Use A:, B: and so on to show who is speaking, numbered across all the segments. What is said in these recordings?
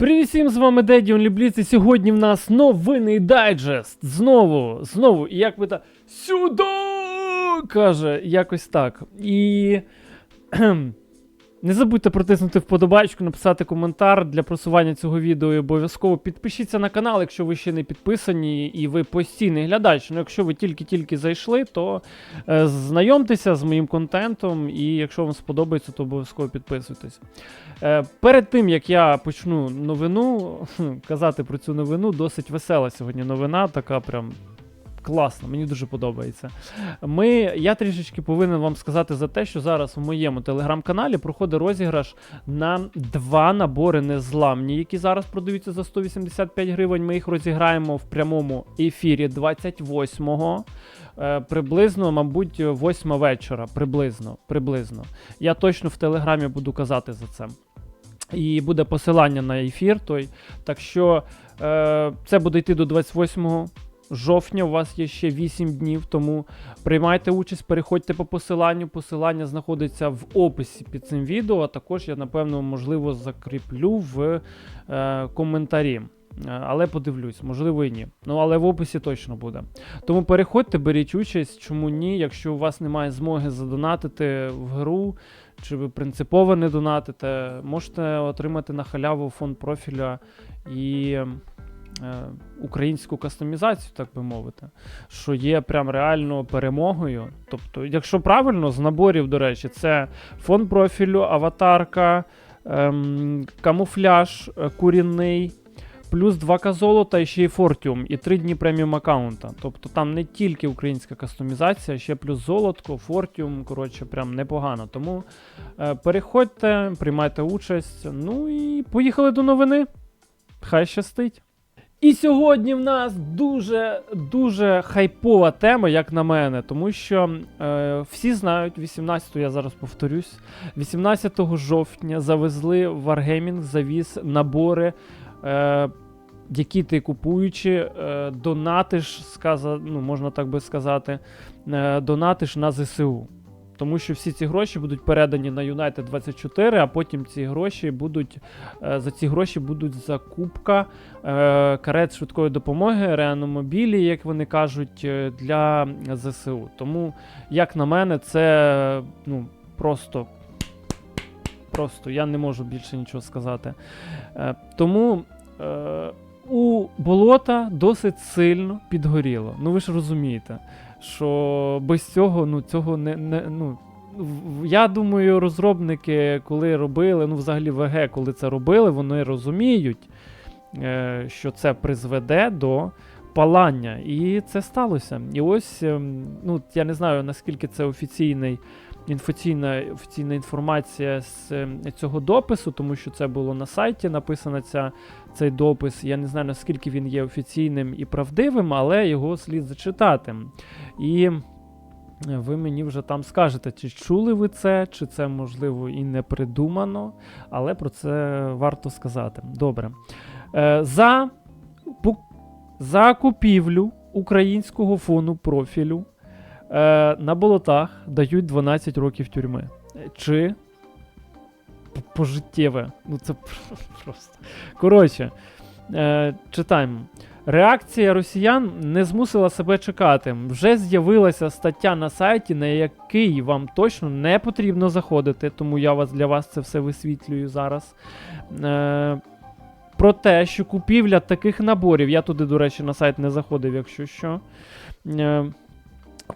A: Привіт всім, з вами Деді Лібліц, і сьогодні в нас новинний дайджест. Знову, знову, і як би та сюди каже, якось так. І не забудьте протиснути вподобайку, написати коментар для просування цього відео і обов'язково підпишіться на канал, якщо ви ще не підписані і ви постійний глядач. Ну, якщо ви тільки-тільки зайшли, то е, знайомтеся з моїм контентом, і якщо вам сподобається, то обов'язково підписуйтесь. Е, перед тим як я почну новину, казати про цю новину, досить весела сьогодні новина, така прям. Класно, мені дуже подобається. Ми, я трішечки повинен вам сказати за те, що зараз у моєму телеграм-каналі проходить розіграш на два набори незламні, які зараз продаються за 185 гривень. Ми їх розіграємо в прямому ефірі 28-го. Е, приблизно, мабуть, 8 вечора. Приблизно, приблизно. Я точно в телеграмі буду казати за це. І буде посилання на ефір той. Так що е, це буде йти до 28 жовтня. У вас є ще 8 днів, тому приймайте участь, переходьте по посиланню. Посилання знаходиться в описі під цим відео, а також я, напевно, можливо, закріплю в е, коментарі. Е, Але подивлюсь, можливо і ні. Ну, але в описі точно буде. Тому переходьте, беріть участь, чому ні, якщо у вас немає змоги задонатити в гру, чи ви принципово не донатите, можете отримати на халяву фонд профіля і е, українську кастомізацію, так би мовити, що є прям реально перемогою. Тобто, якщо правильно, з наборів, до речі, це фонд профілю, аватарка, ем, камуфляж е, курінний. Плюс 2к золота і ще й фортіум, і 3 дні преміум аккаунта. Тобто там не тільки українська кастомізація, ще плюс золотко, фортіум, коротше, прям непогано. Тому е, переходьте, приймайте участь. Ну і поїхали до новини. Хай щастить. І сьогодні в нас дуже дуже хайпова тема, як на мене, тому що е, всі знають, 18 я зараз повторюсь, 18 жовтня завезли в Wargaming, завіз набори. Е, які ти купуючи, е, донатиш, сказа, ну, можна так би сказати, е, донатиш на ЗСУ. Тому що всі ці гроші будуть передані на United 24, а потім ці гроші будуть е, за ці гроші будуть закупка карет швидкої допомоги, реаномобілі, як вони кажуть, для ЗСУ. Тому, як на мене, це ну, просто. Просто я не можу більше нічого сказати. Тому у болота досить сильно підгоріло. Ну ви ж розумієте, що без цього, ну цього не. не ну, я думаю, розробники, коли робили, ну взагалі ВГ, коли це робили, вони розуміють, е, що це призведе до палання. І це сталося. І ось, ем, ну я не знаю наскільки це офіційний. Інфоційна офіційна інформація з е, цього допису, тому що це було на сайті написано ця, цей допис. Я не знаю наскільки він є офіційним і правдивим, але його слід зачитати. І е, ви мені вже там скажете, чи чули ви це, чи це можливо і не придумано, але про це варто сказати. Добре. Е, за, за купівлю українського фону профілю е, на болотах дають 12 років тюрми. Чи пожиттєве. Ну це просто. Коротше, е, читаємо. Реакція росіян не змусила себе чекати. Вже з'явилася стаття на сайті, на який вам точно не потрібно заходити, тому я вас для вас це все висвітлюю зараз. Е, про те, що купівля таких наборів, я туди, до речі, на сайт не заходив, якщо що. Е,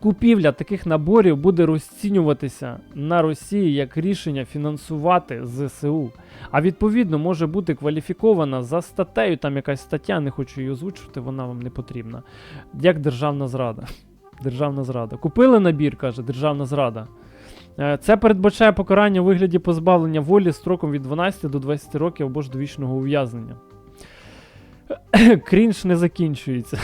A: Купівля таких наборів буде розцінюватися на Росії як рішення фінансувати ЗСУ. А відповідно може бути кваліфікована за статтею, там якась стаття, не хочу її озвучувати, вона вам не потрібна. Як державна зрада. Державна зрада. Купили набір, каже, державна зрада. Е, Це передбачає покарання у вигляді позбавлення волі строком від 12 до 20 років або ж довічного ув'язнення. Крінж не закінчується.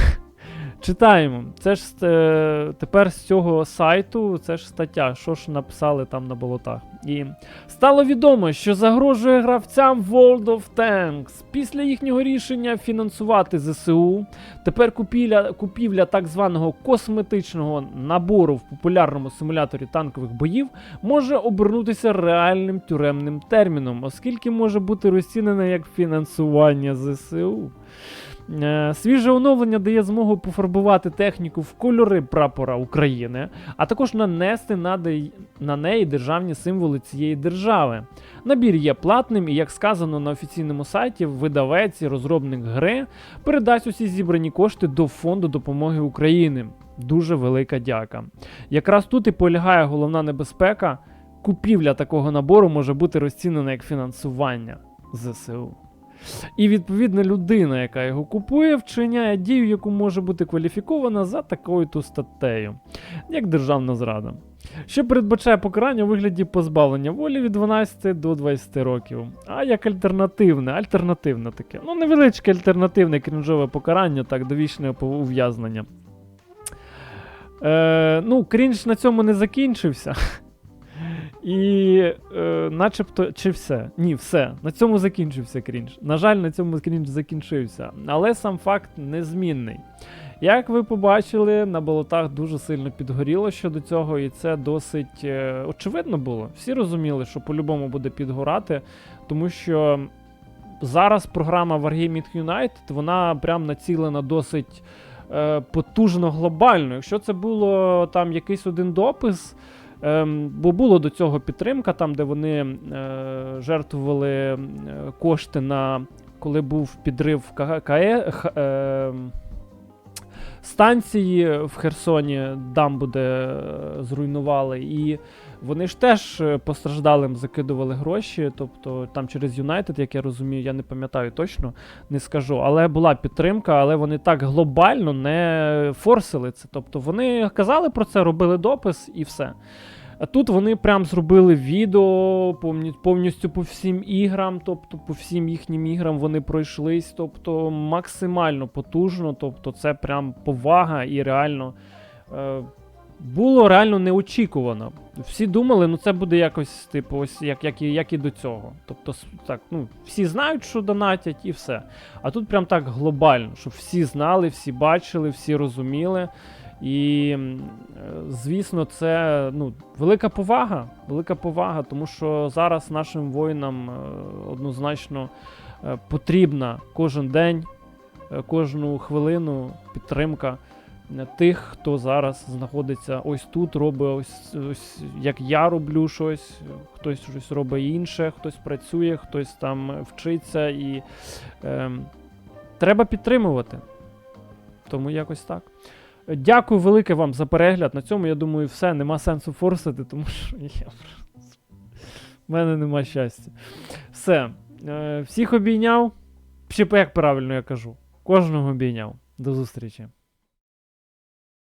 A: Читаємо. Це ж е, тепер з цього сайту, це ж стаття, що ж написали там на болотах. І стало відомо, що загрожує гравцям World of Tanks після їхнього рішення фінансувати ЗСУ. Тепер купівля, купівля так званого косметичного набору в популярному симуляторі танкових боїв може обернутися реальним тюремним терміном, оскільки може бути розцінене як фінансування ЗСУ. Е, Свіже оновлення дає змогу пофарбувати техніку в кольори прапора України, а також нанести на неї державні символи цієї держави. Набір є платним, і як сказано на офіційному сайті, видавець і розробник гри передасть усі зібрані кошти до фонду допомоги України. Дуже велика дяка. Якраз тут і полягає головна небезпека. Купівля такого набору може бути розцінена як фінансування ЗСУ. І відповідна людина, яка його купує, вчиняє дію, яку може бути кваліфікована за такою то статтею, як державна зрада, що передбачає покарання у вигляді позбавлення волі від 12 до 20 років. А як альтернативне, альтернативне таке. Ну, невеличке альтернативне крінжове покарання, так, довічне ув'язнення. Е, ну, крінж на цьому не закінчився. І е, начебто, чи все? Ні, все. На цьому закінчився крінж. На жаль, на цьому крінж закінчився. Але сам факт незмінний. Як ви побачили, на болотах дуже сильно підгоріло щодо цього, і це досить е, очевидно було. Всі розуміли, що по-любому буде підгорати, тому що зараз програма Wargaming United, вона прям націлена досить е, потужно глобально. Якщо це було там якийсь один допис. Ем, бо було до цього підтримка, там, де вони е, жертвували е, кошти на коли був підрив КАЕ, е, станції в Херсоні, дамбу, де е, зруйнували, і вони ж теж е, постраждалим закидували гроші. Тобто там через Юнайтед, як я розумію, я не пам'ятаю точно, не скажу. Але була підтримка, але вони так глобально не форсили це. Тобто вони казали про це, робили допис і все. А тут вони прям зробили відео повні- повністю по всім іграм, тобто по всім їхнім іграм вони пройшлись, тобто максимально потужно, тобто це прям повага і реально е, було реально неочікувано. Всі думали, ну це буде якось, типу, ось як, як, і, як і до цього. Тобто, так, ну, всі знають, що донатять, і все. А тут прям так глобально, щоб всі знали, всі бачили, всі розуміли. І, е, звісно, це ну, велика повага. Велика повага, тому що зараз нашим воїнам е, однозначно е, потрібна кожен день, кожну хвилину підтримка тих, хто зараз знаходиться ось тут, робить ось, ось як я роблю щось, хтось щось робить інше, хтось працює, хтось там вчиться і е, треба підтримувати. Тому якось так. Дякую велике вам за перегляд. На цьому, я думаю, все. Нема сенсу форсити, тому що я в мене нема щастя. Все. Е, всіх обійняв. Чи як правильно я кажу? Кожного обійняв. До зустрічі.